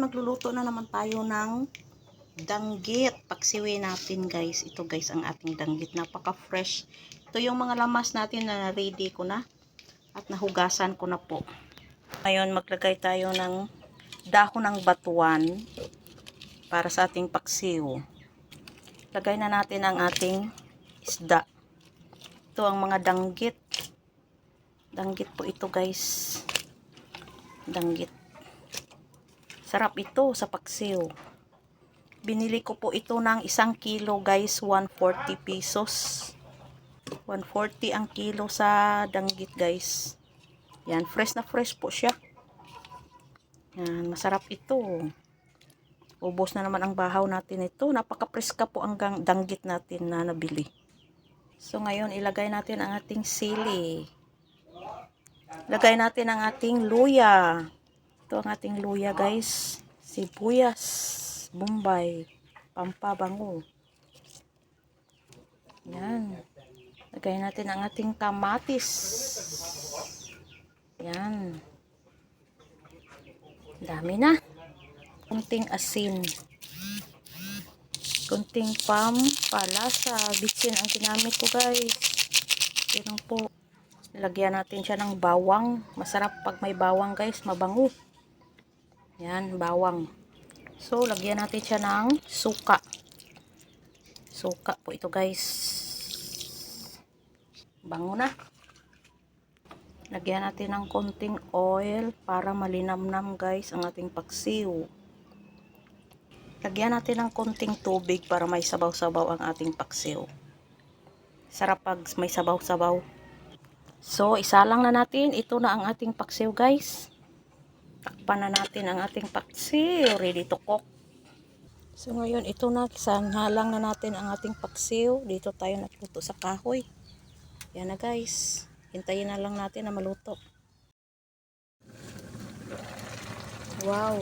ngayon magluluto na naman tayo ng danggit. Paksiwi natin guys. Ito guys ang ating danggit. Napaka fresh. Ito yung mga lamas natin na ready ko na. At nahugasan ko na po. Ngayon maglagay tayo ng dahon ng batuan para sa ating paksiw. Lagay na natin ang ating isda. Ito ang mga danggit. Danggit po ito guys. Danggit. Sarap ito sa paksiw. Binili ko po ito ng isang kilo guys, 140 pesos. 140 ang kilo sa danggit guys. Yan, fresh na fresh po siya. Yan, masarap ito. Ubos na naman ang bahaw natin ito. Napaka-preska po ang danggit natin na nabili. So ngayon, ilagay natin ang ating sili. Lagay natin ang ating luya. Ito ang ating luya guys. Sibuyas, bombay, pampabango. Yan. Lagay natin ang ating kamatis. Yan. Dami na. Kunting asin. Kunting pampalasa. Bitsin ang ginamit ko guys. Yan po. Lagyan natin siya ng bawang. Masarap pag may bawang guys. Mabango. Yan, bawang. So, lagyan natin siya ng suka. Suka po ito guys. Bango na. Lagyan natin ng konting oil para malinamnam guys ang ating paksiw. Lagyan natin ng konting tubig para may sabaw-sabaw ang ating paksiw. Sarap pag may sabaw-sabaw. So, isa lang na natin. Ito na ang ating paksiw guys. Takpan na natin ang ating paksiw. Ready to cook. So, ngayon ito na. Sanhalang na natin ang ating paksiw. Dito tayo nagluto sa kahoy. Yan na guys. Hintayin na lang natin na maluto. Wow.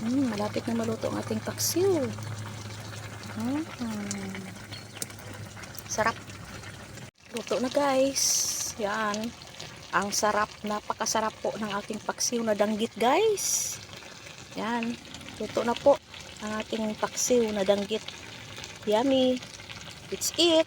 Hmm, malapit na maluto ang ating paksiw. Hmm. Sarap. Luto na guys. Yan. Ang sarap, napakasarap po ng ating paksiw na danggit guys. Yan. Luto na po ang ating paksiw na danggit. Yummy. It's it.